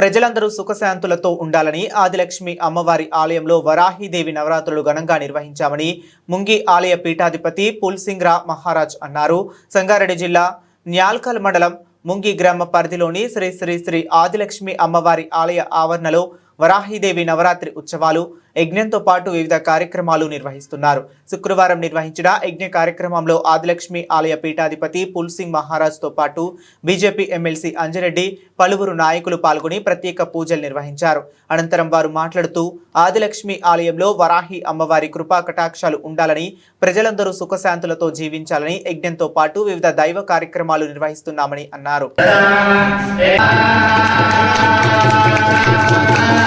ప్రజలందరూ సుఖశాంతులతో ఉండాలని ఆదిలక్ష్మి అమ్మవారి ఆలయంలో వరాహిదేవి నవరాత్రులు ఘనంగా నిర్వహించామని ముంగి ఆలయ పీఠాధిపతి పుల్సింగ్రా మహారాజ్ అన్నారు. సంగారెడ్డి జిల్లా న్యాల్కల్ మండలం ముంగి గ్రామ పరిధిలోని శ్రీ శ్రీ శ్రీ ఆదిలక్ష్మి అమ్మవారి ఆలయ ఆవరణలో వరాహీదేవి నవరాత్రి ఉత్సవాలు యజ్ఞంతో పాటు వివిధ కార్యక్రమాలు నిర్వహిస్తున్నారు. శుక్రవారం నిర్వహించిన యజ్ఞ కార్యక్రమంలో ఆదిలక్ష్మి ఆలయ పీఠాధిపతి పుల్సింగ్ మహారాజ్తో పాటు బీజేపీ ఎమ్మెల్సీ అంజరెడ్డి పలువురు నాయకులు పాల్గొని ప్రత్యేక పూజలు నిర్వహించారు. అనంతరం వారు మాట్లాడుతూ ఆదిలక్ష్మి ఆలయంలో వరాహి అమ్మవారి కృపా కటాక్షాలు ఉండాలని ప్రజలందరూ సుఖశాంతులతో జీవించాలని యజ్ఞంతో పాటు వివిధ దైవ కార్యక్రమాలు నిర్వహిస్తున్నామని అన్నారు.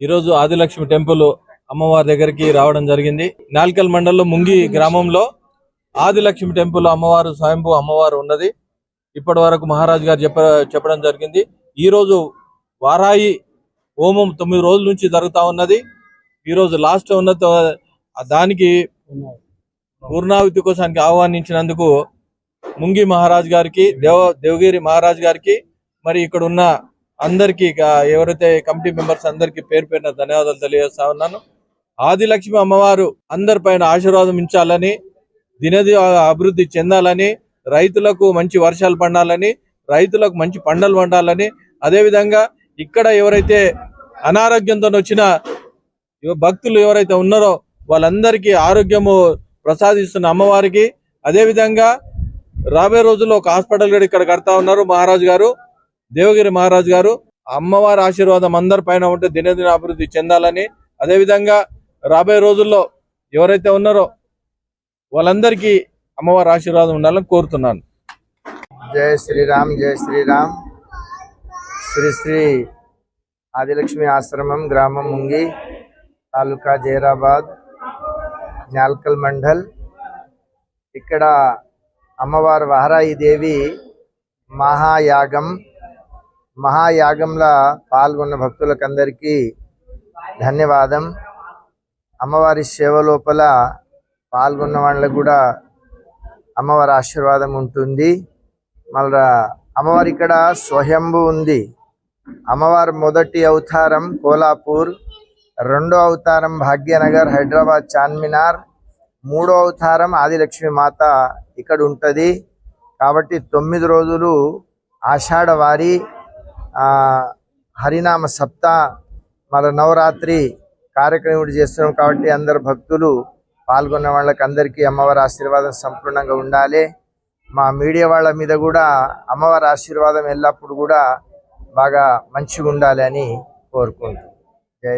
ఈరోజు ఆదిలక్ష్మి టెంపుల్ అమ్మవారి దగ్గరికి రావడం జరిగింది. నాల్కల్ మండలం ముంగి గ్రామంలో ఆదిలక్ష్మి టెంపుల్ అమ్మవారు స్వయంభూ అమ్మవారు ఉన్నది. ఇప్పటి వరకు మహారాజు గారు చెప్ప చెప్పడం జరిగింది. ఈ రోజు వారాయి హోమం తొమ్మిది రోజుల నుంచి జరుగుతా ఉన్నది. ఈ రోజు లాస్ట్ ఉన్న దానికి పూర్ణావతి కోసానికి ఆహ్వానించినందుకు ముంగి మహారాజ్ గారికి దేవ దేవగిరి మహారాజ్ గారికి మరి ఇక్కడ ఉన్న అందరికి ఎవరైతే కమిటీ మెంబర్స్ అందరికి పేరు పేరున ధన్యవాదాలు తెలియజేస్తా ఉన్నాను. ఆదిలక్ష్మి అమ్మవారు అందరిపైన ఆశీర్వాదం ఇచ్చాలని దినది అభివృద్ధి చెందాలని రైతులకు మంచి వర్షాలు పండాలని రైతులకు మంచి పంటలు పండాలని అదేవిధంగా ఇక్కడ ఎవరైతే అనారోగ్యంతో వచ్చిన భక్తులు ఎవరైతే ఉన్నారో వాళ్ళందరికీ ఆరోగ్యము ప్రసాదిస్తున్న అమ్మవారికి అదేవిధంగా రాబోయే రోజుల్లో ఒక హాస్పిటల్ కూడా ఇక్కడ కడతా ఉన్నారు మహారాజు గారు దేవగిరి మహారాజు గారు. అమ్మవారి ఆశీర్వాదం అందరి పైన ఉంటే దినదిన అభివృద్ధి చెందాలని. అదేవిధంగా రాబోయే రోజుల్లో ఎవరైతే ఉన్నారో వాళ్ళందరికీ అమ్మవారి ఆశీర్వాదం ఉండాలని కోరుతున్నాను. జయ శ్రీరామ్ జయ శ్రీరామ్. శ్రీ శ్రీ ఆదిలక్ష్మి ఆశ్రమం గ్రామం ముంగి తాలూకా జైరాబాద్ జ్ఞాల్కల్ మండల్. ఇక్కడ అమ్మవారు వహరాయి దేవి మహాయాగం మహాయాగంలో పాల్గొన్న భక్తులకందరికీ ధన్యవాదం. అమ్మవారి సేవ లోపల పాల్గొన్న వాళ్ళకు కూడా అమ్మవారి ఆశీర్వాదం ఉంటుంది. మళ్ళా అమ్మవారి ఇక్కడ స్వయంభు ఉంది. అమ్మవారి మొదటి అవతారం కోలాపూర్ రెండో అవతారం భాగ్యనగర్ హైదరాబాద్ చార్మినార్ మూడో అవతారం ఆదిలక్ష్మి మాత ఇక్కడ ఉంటుంది కాబట్టి తొమ్మిది రోజులు ఆషాఢవారి హరినామ సప్త మన నవరాత్రి కార్యక్రమం చేస్తున్నాం. కాబట్టి అందరు భక్తులు పాల్గొన్న వాళ్ళకి అందరికీ అమ్మవారి ఆశీర్వాదం సంపూర్ణంగా ఉండాలి. మా మీడియా వాళ్ళ మీద కూడా అమ్మవారి ఆశీర్వాదం ఎల్లప్పుడు కూడా బాగా మంచిగా ఉండాలి అని కోరుకుంటున్నాం. జై